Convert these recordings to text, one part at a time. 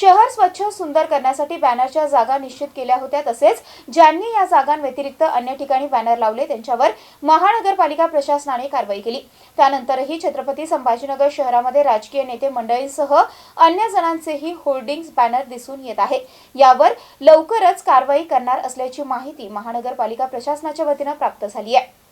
शहर स्वच्छ सुंदर करण्यासाठी बॅनरच्या जागा निश्चित केल्या होत्या. तसेच ज्यांनी या जागांव्यतिरिक्त अन्य ठिकाणी बॅनर लावले त्यांच्यावर महानगरपालिका प्रशासनाने कारवाई केली. त्यानंतरही छत्रपती संभाजीनगर शहरामध्ये राजकीय नेते मंडळींसह अन्य जणांचेही होर्डिंग्स बॅनर दिसून येत आहे. यावर लवकरच कारवाई करणार असल्याची माहिती महानगरपालिका प्रशासनाच्या वतीनं प्राप्त झाली आहे.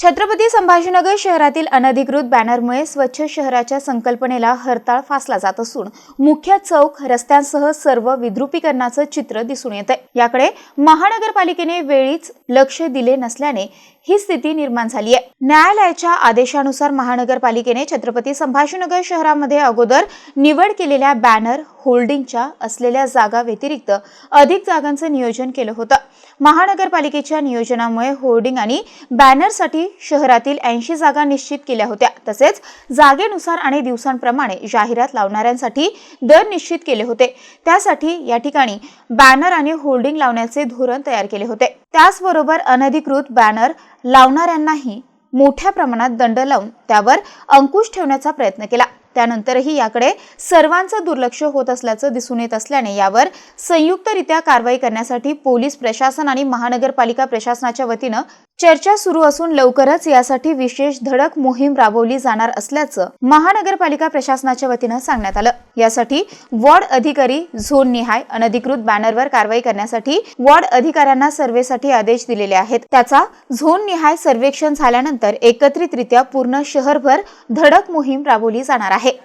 छत्रपती संभाजीनगर शहरातील अनधिकृत बॅनरमुळे स्वच्छ शहराच्या संकल्पनेला हरताळ फासला जात असून मुख्य चौक रस्त्यांसह सर्व विद्रुपीकरणाचं चित्र दिसून येत आहे याकडे महानगरपालिकेने वेळीच लक्ष दिले नसल्याने ही स्थिती निर्माण झाली आहे. न्यायालयाच्या आदेशानुसार महानगरपालिकेने छत्रपती संभाजीनगर शहरामध्ये अगोदर निवड केलेल्या बॅनर होल्डिंगच्या असलेल्या जागा व्यतिरिक्त अधिक जागांचं नियोजन केलं होतं. महानगरपालिकेच्या नियोजनामुळे होर्डिंग आणि बॅनरसाठी शहरातील ऐंशी जागा निश्चित केल्या होत्या. तसेच जागेनुसार आणि दिवसांप्रमाणे जाहिरात लावणाऱ्यांसाठी दर निश्चित केले होते. त्यासाठी या ठिकाणी बॅनर आणि होल्डिंग लावण्याचे धोरण तयार केले होते. त्याचबरोबर अनधिकृत बॅनर लावणाऱ्यांनाही मोठ्या प्रमाणात दंड लावून त्यावर अंकुश ठेवण्याचा प्रयत्न केला. त्यानंतरही याकडे सर्वांचं दुर्लक्ष होत असल्याचं दिसून येत असल्याने यावर संयुक्तरित्या कारवाई करण्यासाठी पोलीस प्रशासन आणि महानगरपालिका प्रशासनाच्या वतीनं चर्चा सुरू असून लवकरच यासाठी विशेष धडक मोहीम राबवली जाणार असल्याचं महानगरपालिका प्रशासनाच्या वतीनं सांगण्यात आलं. यासाठी वॉर्ड अधिकारी झोन निहाय अनधिकृत बॅनरवर कारवाई करण्यासाठी वॉर्ड अधिकाऱ्यांना सर्वेसाठी आदेश दिलेले आहेत. त्याचा झोन निहाय सर्वेक्षण झाल्यानंतर एकत्रितरित्या पूर्ण शहरभर धडक मोहीम राबवली जाणार आहे.